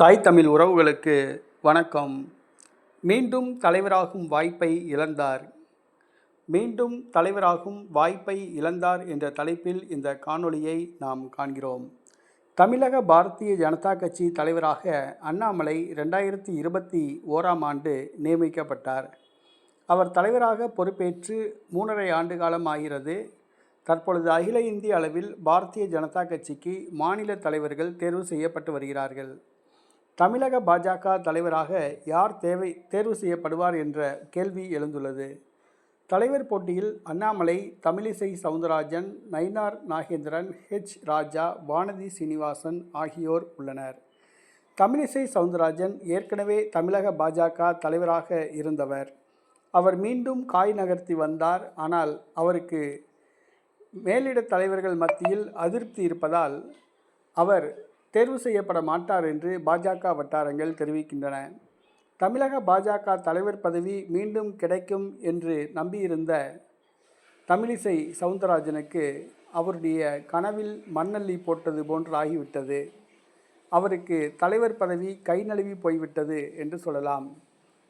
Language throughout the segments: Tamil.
தாய் தமிழ் உறவுகளுக்கு வணக்கம். மீண்டும் தலைவராகும் வாய்ப்பை இழந்தார். மீண்டும் தலைவராகும் வாய்ப்பை இழந்தார் என்ற தலைப்பில் இந்த காணொளியை நாம் காண்கிறோம். தமிழக பாரதிய ஜனதா கட்சி தலைவராக அண்ணாமலை ரெண்டாயிரத்தி இருபத்தி ஓராம் ஆண்டு நியமிக்கப்பட்டார். அவர் தலைவராக பொறுப்பேற்று மூன்றரை ஆண்டு காலம் ஆகிறது. தற்பொழுது அகில இந்திய அளவில் பாரதிய ஜனதா கட்சிக்கு மாநில தலைவர்கள் தேர்வு செய்யப்பட்டு வருகிறார்கள். தமிழக பாஜக தலைவராக யார் தேவை தேர்வு செய்யப்படுவார் என்ற கேள்வி எழுந்துள்ளது. தலைவர் போட்டியில் அண்ணாமலை தமிழிசை சவுந்தரராஜன் நயினார் நாகேந்திரன் ஹெச். ராஜா வானதி சீனிவாசன் ஆகியோர் உள்ளனர். தமிழிசை சவுந்தரராஜன் ஏற்கனவே தமிழக பாஜக தலைவராக இருந்தவர். அவர் மீண்டும் காய் நகர்த்தி வந்தார். ஆனால் அவருக்கு மேலிட தலைவர்கள் மத்தியில் அதிருப்தி இருப்பதால் அவர் தேர்வு செய்யப்பட மாட்டார் என்று பாஜக வட்டாரங்கள் தெரிவிக்கின்றன. தமிழக பாஜக தலைவர் பதவி மீண்டும் கிடைக்கும் என்று நம்பியிருந்த தமிழிசை சவுந்தரராஜனுக்கு அவருடைய கனவில் மண்ணள்ளி போட்டது போன்று ஆகிவிட்டது. அவருக்கு தலைவர் பதவி கை நழுவி போய்விட்டது என்று சொல்லலாம்.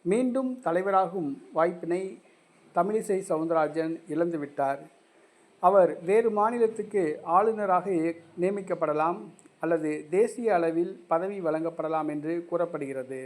மீண்டும் தலைவராகும் வாய்ப்பினை தமிழிசை சவுந்தரராஜன் இழந்துவிட்டார். அவர் வேறு மாநிலத்துக்கு ஆளுநராக நியமிக்கப்படலாம். அல்லது தேசிய அளவில் பதவி வழங்கப்படலாம் என்று கூறப்படுகிறது.